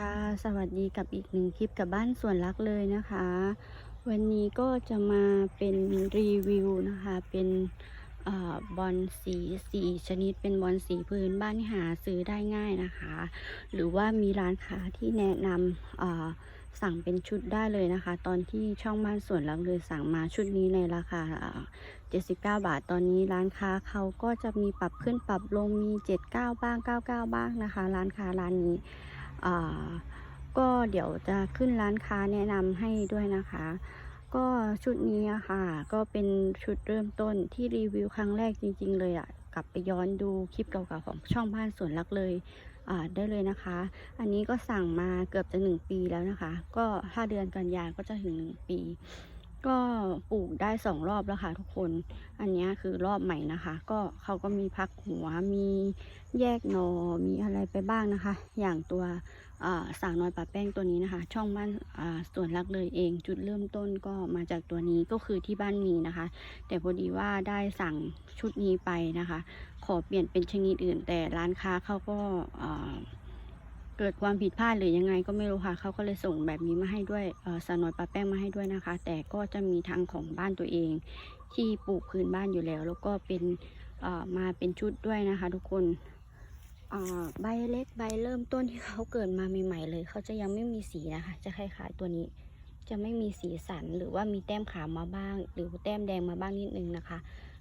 ค่ะ สวัสดีกับอีกหนึ่งคลิปกับบ้านสวนรักเลยนะคะ วันนี้ก็จะมาเป็นรีวิวนะคะ เป็นอบอลสีสีชนิดเป็นบอลสีพื้นบ้านหาซื้อได้ง่ายนะคะ หรือว่ามีร้านค้าที่แนะนำสั่งเป็นชุดได้เลยนะคะ ตอนที่ช่องบ้านสวนรักเลยสั่งมาชุดนี้ในราคาเอ่อ79 บาท ตอนนี้ร้านค้าเขาก็จะมีปรับขึ้นปรับลงมี 79 บ้าง 99 บ้างนะคะ ร้านค้าร้านนี้ ก็เดี๋ยวจะขึ้นร้านค้าแนะนำให้ด้วยนะคะ ก็ชุดนี้อะค่ะ ก็เป็นชุดเริ่มต้นที่รีวิวครั้งแรกจริง ๆ เลยอะกลับไปย้อนดูคลิปเก่าๆของช่องบ้านสวนรักเลยได้เลยนะคะ อันนี้ก็สั่งมาเกือบจะหนึ่งปีแล้วนะคะ ก็ถ้าเดือนกันยาก็จะถึงหนึ่งปี ก็ปลูกได้สองรอบแล้วค่ะทุกคน อันนี้คือรอบใหม่นะคะ ก็เขาก็มีพักหัว มีแยกหนอมีอะไรไปบ้างนะคะ อย่างตัวสาวน้อยป่าแป้งตัวนี้นะคะ ช่องบ้านอ่วนรักเลยเอง จุดเริ่มต้นก็มาจากตัวนี้ก็คือที่บ้านมีนะคะ แต่พอดีว่าได้สั่งชุดนี้ไปนะคะ ขอเปลี่ยนเป็นชนิดอื่น แต่ร้านค้าเขาก็ เกิดความผิดพลาดหรือยังไงก็ไม่รู้ค่ะเขาก็เลยส่งแบบนี้มาให้ด้วยสาวนอยป่าแป้งมาให้ด้วยนะคะ แต่ก็จะมีทางของบ้านตัวเอง ที่ปลูกพื้นบ้านอยู่แล้ว แล้วก็เป็นมาเป็นชุดด้วยนะคะ ทุกคนใบเล็กใบเริ่มต้นที่เขาเกิดมาใหม่ๆเลย เขาจะยังไม่มีสีนะคะ จะคล้ายๆตัวนี้ จะไม่มีสีสันหรือว่ามีแต้มขาวมาบ้าง หรือแต้มแดงมาบ้างนิดนึงนะคะ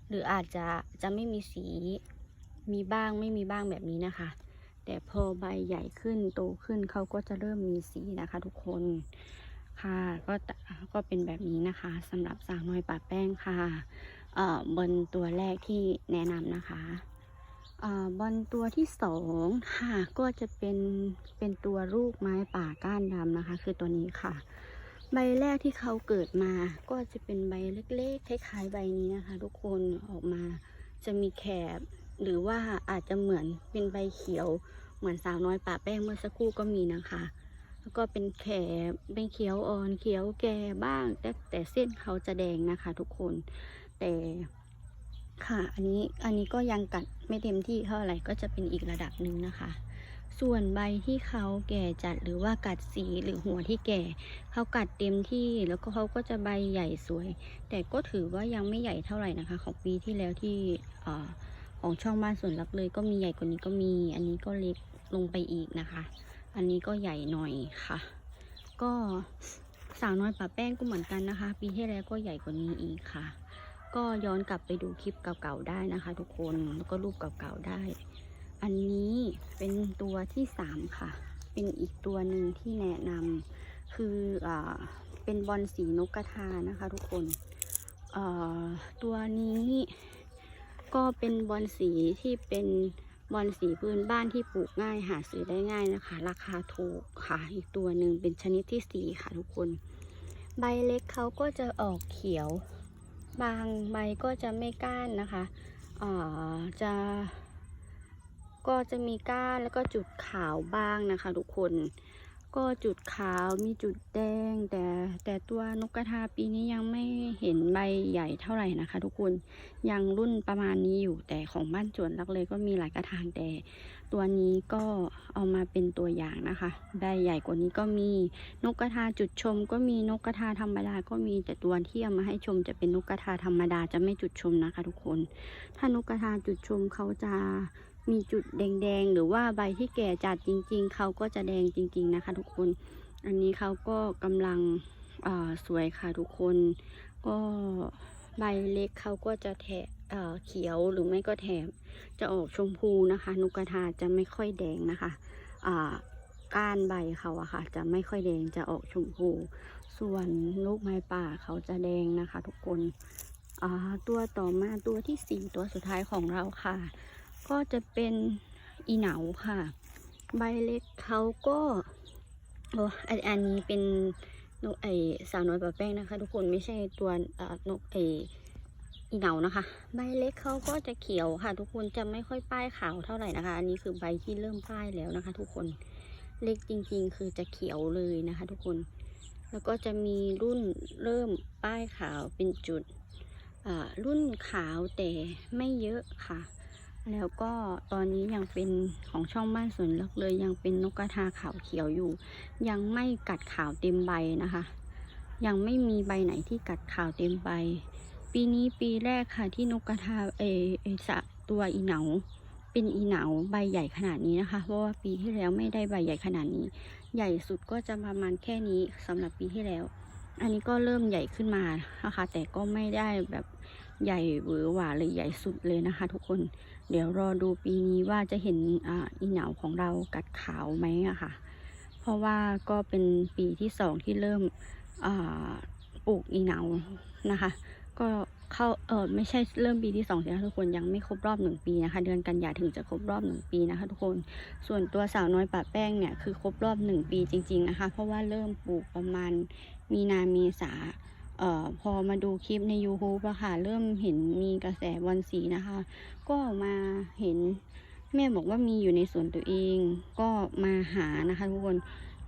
หรืออาจจะจะไม่มีสีมีบ้างไม่มีบ้างแบบนี้นะคะ แต่พอใบใหญ่ขึ้นโตขึ้นเขาก็จะเริ่มมีสีนะคะ ทุกคนค่ะก็ก็เป็นแบบนี้นะคะสำหรับสาวน้อยป่าแป้งค่ะเอ่อบนตัวแรกที่แนะนำนะคะเอ่อบนตัวที่สองค่ะก็จะเป็นเป็นตัวลูกไม้ป่าก้านดำนะคะ คือตัวนี้ค่ะ ใบแรกที่เขาเกิดมาก็จะเป็นใบเล็กๆคล้ายๆใบนี้นะคะ ทุกคนออกมาจะมีแคบหรือว่าอาจจะเหมือนเป็นใบเขียว เหมือนสาวน้อยป่าแป้งเมื่อสักครู่ก็มีนะคะ แล้วก็เป็นแขบเป็นเขียวอ่อนเขียวแก่บ้าง แต่แต่เส้นเขาจะแดงนะคะทุกคน แต่ค่ะอันนี้อันนี้ก็ยังกัดไม่เต็มที่เท่าไหร่ก็จะเป็นอีกระดับหนึ่งนะคะ ส่วนใบที่เขาแก่จัดหรือว่ากัดสีหรือหัวที่แก่เขากัดเต็มที่แล้วก็เขาก็จะใบใหญ่สวย แต่ก็ถือว่ายังไม่ใหญ่เท่าไหร่นะคะ ของปีที่แล้วที่เอ่อของช่องบ้านสวนรักเลยก็มีใหญ่กว่านี้ก็มี อันนี้ก็เล็ก ลงไปอีกนะคะ อันนี้ก็ใหญ่หน่อยค่ะ ก็สาวน้อยป่าแป้งก็เหมือนกันนะคะ ปีที่แล้วก็ใหญ่กว่านี้อีกค่ะ ก็ย้อนกลับไปดูคลิปเก่าๆได้นะคะ ทุกคนแล้วก็รูปเก่าๆได้ อันนี้เป็นตัวที่สามค่ะ เป็นอีกตัวหนึ่งที่แนะนำคืออเป็นบอลสีนกกระทานะคะ ทุกคนตัวนี้ก็เป็นบอลสีที่เป็น บอลสีพื้นบ้านที่ปลูกง่ายหาซื้อได้ง่ายนะคะ ราคาถูกค่ะอีกตัวหนึ่งเป็นชนิดที่สีค่ะทุกคน ใบเล็กเขาก็จะออกเขียว บางใบก็จะไม่ก้านนะคะเอ่อจะก็จะมีก้านแล้วก็จุดขาวบ้างนะคะทุกคน ก็จุดขาวมีจุดแดง แต่แต่ตัวนกกระทาปีนี้ยังไม่เห็นใบใหญ่เท่าไหร่นะคะ ทุกคนยังรุ่นประมาณนี้อยู่แต่ของบ้านจวนรักเลยก็มีหลายกระถางแต่ตัวนี้ก็เอามาเป็นตัวอย่างนะคะใบใหญ่กว่านี้ก็มีนกกระทาจุดชม ก็มีนกกระทาธรรมดาก็มีแต่ตัวที่เอามาให้ชมจะเป็นนกกระทาธรรมดาจะไม่จุดชมนะคะ ทุกคน ถ้านกกระทาจุดชมเขาจะ มีจุดแดงๆ หรือว่าใบที่แก่จัดจริง ๆ เขาก็จะแดงจริง ๆ นะคะ ทุกคน อันนี้เขาก็กำลังอ่าสวยค่ะทุกคน ก็ใบเล็กเขาก็จะแถบเอ่อเขียวหรือไม่ก็แถบจะออกชมพูนะคะนกกระทาจะไม่ค่อยแดงนะคะอ่าก้านใบเขาอะค่ะ จะไม่ค่อยแดงจะออกชมพู ส่วนลูกไม้ป่าเขาจะแดงนะคะ ทุกคนอ่าตัวต่อมาตัวที่สี่ตัวสุดท้ายของเราค่ะ ก็จะเป็นอีเหนาค่ะ ใบเล็กเขาก็โอ้อันนี้เป็นนกไอสาวน้อยปะแป้งนะคะ ทุกคนไม่ใช่ตัวนกไออีเหนานะคะ ใบเล็กเขาก็จะเขียวค่ะ ทุกคนจะไม่ค่อยป้ายขาวเท่าไหร่นะคะ อันนี้คือใบที่เริ่มป้ายแล้วนะคะ ทุกคนเล็กจริงๆ คือจะเขียวเลยนะคะ ทุกคน แล้วก็จะมีรุ่นเริ่มป้ายขาวเป็นจุดรุ่นขาวแต่ไม่เยอะค่ะ แล้วก็ตอนนี้ยังเป็นของช่องบ้านสวนรักเลยยังเป็นนกกระทาขาวเขียวอยู่ ยังไม่กัดขาวเต็มใบนะคะ ยังไม่มีใบไหนที่กัดขาวเต็มใบ ปีนี้ปีแรกค่ะที่นกกระทาเอเอสะตัวอีเหนาเป็นอีเหนาใบใหญ่ขนาดนี้นะคะ เพราะว่าปีที่แล้วไม่ได้ใบใหญ่ขนาดนี้ ใหญ่สุดก็จะประมาณแค่นี้สำหรับปีที่แล้ว อันนี้ก็เริ่มใหญ่ขึ้นมานะคะ แต่ก็ไม่ได้แบบใหญ่หวือหวาเลยใหญ่สุดเลยนะคะ ทุกคน เดี๋ยวรอดูปีนี้ว่าจะเห็นอ่าอีเหนาของเรากัดขาวไหมอะค่ะ เพราะว่าก็เป็นปีที่สองที่เริ่มอ่าปลูกอีเหนานะคะ ก็เข้าเออไม่ใช่เริ่มปีที่สองใช่ไหมทุกคนยังไม่ครบรอบหนึ่งปีนะคะ เดือนกันยาถึงจะครบรอบหนึ่งปีนะคะ ทุกคนส่วนตัวสาวน้อยป่าแป้งเนี่ยคือครบรอบหนึ่งปีจริง ๆนะคะ เพราะว่าเริ่มปลูกประมาณมีนาเมษา ออพอมาดูคลิปใน YouTube อะค่ะ เริ่มเห็นมีกระแสบอลสีนะคะ ก็มาเห็นแม่บอกว่ามีอยู่ในสวนตัวเอง ก็มาหานะคะ ทุกคน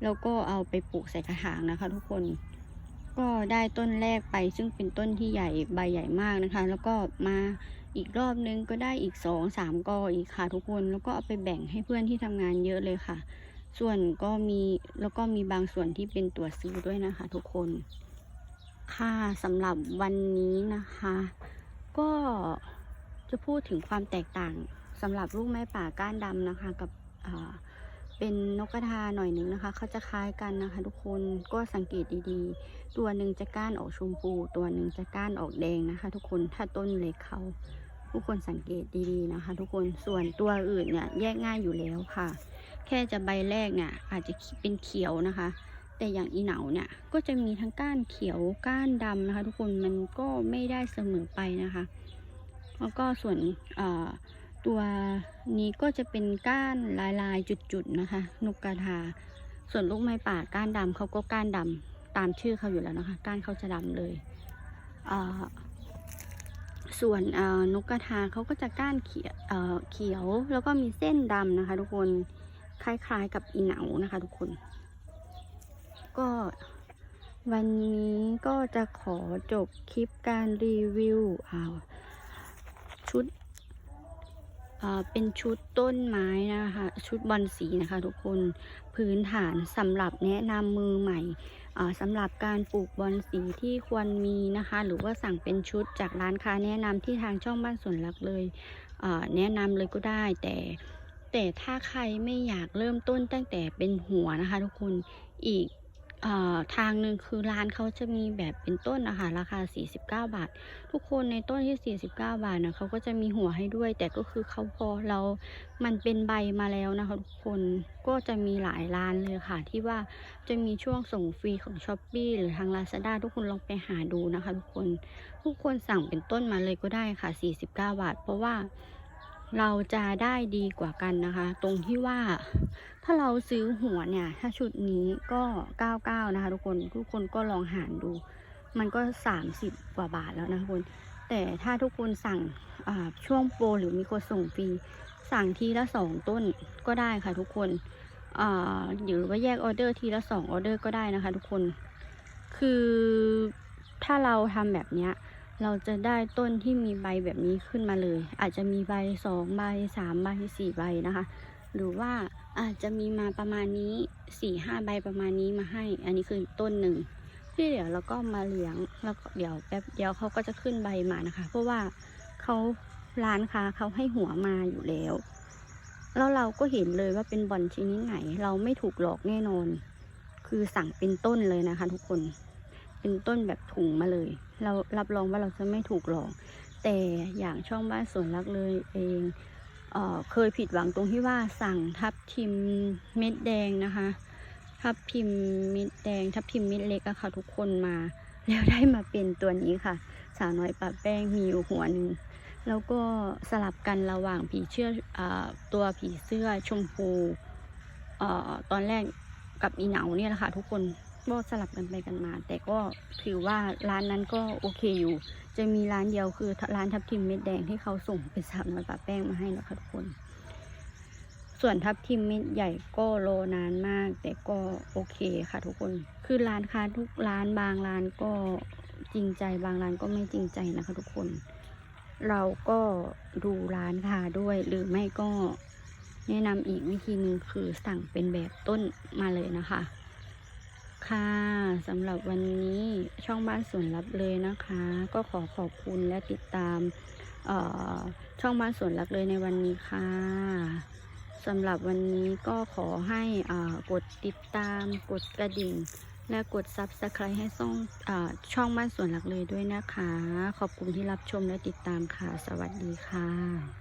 แล้วก็เอาไปปลูกใส่กระถางนะคะ ทุกคน ก็ได้ต้นแรกไป ซึ่งเป็นต้นที่ใหญ่ใบใหญ่มากนะคะ แล้วก็มาอีกรอบนึงก็ได้อีกสองสามกออีกค่ะทุกคน แล้วก็เอาไปแบ่งให้เพื่อนที่ทำงานเยอะเลยค่ะ ส่วนก็มีแล้วก็มีบางส่วนที่เป็นตัวซื้อด้วยนะคะ ทุกคน ค่ะสำหรับวันนี้นะคะ ก็จะพูดถึงความแตกต่างสำหรับลูกไม้ป่าก้านดำนะคะ กับเป็นนกกระทาหน่อยหนึ่งนะคะ เขาจะคล้ายกันนะคะ ทุกคนก็สังเกตดีๆ ตัวหนึ่งจะก้านออกชมพู ตัวหนึ่งจะก้านออกแดงนะคะ ทุกคนถ้าต้นเล็กเขาทุกคนสังเกตดีๆนะคะ ทุกคนส่วนตัวอื่นเนี่ยแยกง่ายอยู่แล้วค่ะ แค่จะใบแรกเนี่ยอาจจะเป็นเขียวนะคะ แต่อย่างอีเหนาเนี่ยก็จะมีทั้งก้านเขียวก้านดำนะคะ ทุกคนมันก็ไม่ได้เสมอไปนะคะ แล้วก็ส่วนตัวนี้ก็จะเป็นก้านลายลายๆจุดๆนะคะ นกกระทา ส่วนลูกไม้ป่าก้านดำเขาก็ก้านดำตามชื่อเขาอยู่แล้วนะคะ ก้านเขาจะดำเลยเส่วนนกกระทาเขาก็จะก้านเขียวเเขียว แล้วก็มีเส้นดำนะคะ ทุกคนคล้ายๆกับอีเหนานะคะ ทุกคน ก็วันนี้ก็จะขอจบคลิปการรีวิวชุดเป็นชุดต้นไม้นะคะ ชุดบอลสีนะคะทุกคนพื้นฐานสำหรับแนะนำมือใหม่สำหรับการปลูกบอลสีที่ควรมีนะคะ หรือว่าสั่งเป็นชุดจากร้านค้าแนะนำที่ทางช่องบ้านสวนรักเลยแนะนำเลยก็ได้แต่แต่ถ้าใครไม่อยากเริ่มต้นตั้งแต่เป็นหัวนะคะ ทุกคนอีก ทางหนึ่งคือร้านเขาจะมีแบบเป็นต้นนะคะราคา 49 บาท ทุกคนในต้นที่ 49 บาทนะเขาก็จะมีหัวให้ด้วย แต่ก็คือเขาพอเรา มันเป็นใบมาแล้วนะคะทุกคนก็จะมีหลายร้านเลยค่ะ ที่ว่าจะมีช่วงส่งฟรีของ s h อ p e e หรือทาง Lazada ทุกคนลองไปหาดูนะคะ ทุกคนทุกคนสั่งเป็นต้นมาเลยก็ได้ค่ะ 49 บาท เพราะว่า เราจะได้ดีกว่ากันนะคะ ตรงที่ว่าถ้าเราซื้อหัวเนี่ย ถ้าชุดนี้ก็ 99 นะคะ ทุกคนทุกคนก็ลองหารดู มันก็ 30 กว่าบาทแล้วนะทุกคน แต่ถ้าทุกคนสั่งช่วงโปรหรือมีคนส่งฟรีสั่งทีละสองต้นก็ได้ค่ะทุกคนอ่หรือว่าแยกออเดอร์ทีละสองออเดอร์ก็ได้นะคะ ทุกคน คือถ้าเราทำแบบเนี้ย เราจะได้ต้นที่มีใบแบบนี้ขึ้นมาเลย อาจจะมีใบสองใบสามใบสี่ใบนะคะ หรือว่าอาจจะมีมาประมาณนี้สี่ห้าใบประมาณนี้มาให้ อันนี้คือต้นหนึ่งที่เดี๋ยวเราก็มาเลี้ยงแล้วก็เดี๋ยวแป๊บเดียวเขาก็จะขึ้นใบมานะคะ เพราะว่าเขาร้านค้าเขาให้หัวมาอยู่แล้ว แล้วเราก็เห็นเลยว่าเป็นบอลชนิดไหน เราไม่ถูกหลอกแน่นอน คือสั่งเป็นต้นเลยนะคะ ทุกคน เป็นต้นแบบถุงมาเลย เรารับรองว่าเราจะไม่ถูกหลอก แต่อย่างช่องบ้านสวนรักเลยเองเออเคยผิดหวังตรงที่ว่าสั่งทับทิมเม็ดแดงนะคะ ทับทิมเม็ดแดง ทับทิมเม็ดเล็กอะค่ะทุกคนมา แล้วได้มาเป็นตัวนี้ค่ะ สาวน้อยปะแป้งมีอยู่หัวหนึ่งแล้วก็สลับกันระหว่างผีเชื่ออตัวผีเสื้อชมพูตอนแรกกับอีเหนาเนี่ยแหละค่ะทุกคน ก็สลับกันไปกันมา แต่ก็ถือว่าร้านนั้นก็โอเคอยู่ จะมีร้านเดียวคือร้านทับทิมเม็ดแดงที่เขาส่งเป็นสามน้อยปะแป้งมาให้นะคะทุกคน ส่วนทับทิมเม็ดใหญ่ก็โลนานมาก แต่ก็โอเคค่ะทุกคน คือร้านค้าทุกร้านบางร้านก็จริงใจบางร้านก็ไม่จริงใจนะคะทุกคน เราก็ดูร้านค้าด้วยหรือไม่ก็แนะนำอีกวิธีหนึ่งคือสั่งเป็นแบบต้นมาเลยนะคะ ค่ะสำหรับวันนี้ช่องบ้านสวนลับเลยนะคะ ก็ขอขอบคุณและติดตามช่องบ้านสวนลับเลยในวันนี้ค่ะสำหรับวันนี้ก็ขอให้กดติดตามกดกระดิ่ง และกด Subscribe ให้ช่องช่องบ้านสวนหลักเลยด้วยนะคะ ขอบคุณที่รับชมและติดตามค่ะ สวัสดีค่ะ